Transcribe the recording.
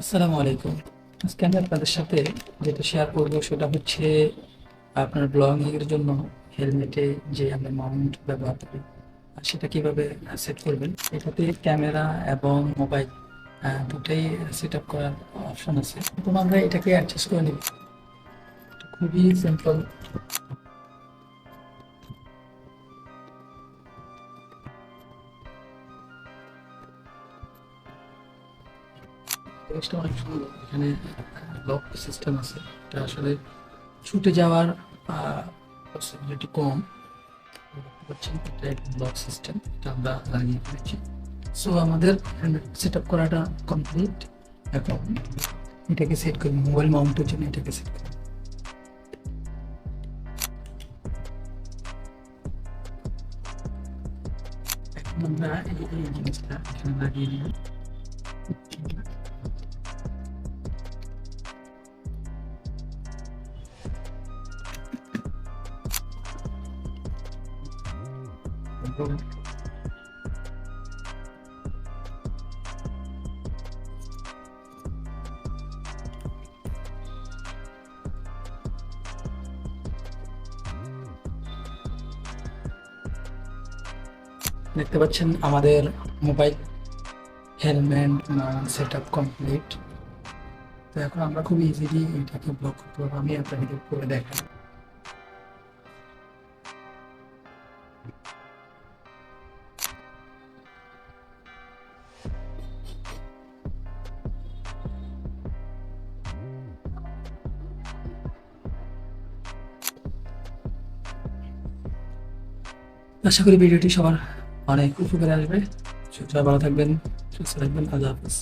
আসসালামু আলাইকুম। আজকে আমি আপনাদের সাথে যেটা শেয়ার করব সেটা হচ্ছে আপনার ব্লগিং এর জন্য হেলমেটে যে আমরা মাউন্ট ব্যবহার করি, আর সেটা কীভাবে সেট করবেন, এটাতে ক্যামেরা এবং মোবাইল দুটাই সেট আপ করার অপশন আছে। প্রথম আমরা এটাকে অ্যাডজাস্ট করে নিব। খুবই সিম্পল জিনিসটা অনেক সুন্দর। এখানে লক সিস্টেম আছে। এটা আসলে ছুটে যাওয়ার পসিবিলিটি কম। পাচ্ছেন এটা লক সিস্টেম এটা আমরা লাগিয়ে ফেলেছি সো আমাদের সেট আপ করাটা কমপ্লিট এখন এটাকে সেট করি। মোবাইল মাউন্টের জন্য এটাকে সেট করি। আমরা এই জিনিসটা এখানে লাগিয়ে দেখতে পাচ্ছেন আমাদের mobile helmet set up complete. তো এখন আমরা খুব ইজিলি এটাকে ব্লক করতে পারব আমি আপনাকে করে দেখাই। আশা করি ভিডিওটি সবার অনেক উপকারে আসবে। সবাই ভালো থাকবেন সুস্থ থাকবেন আল্লাহ হাফিজ।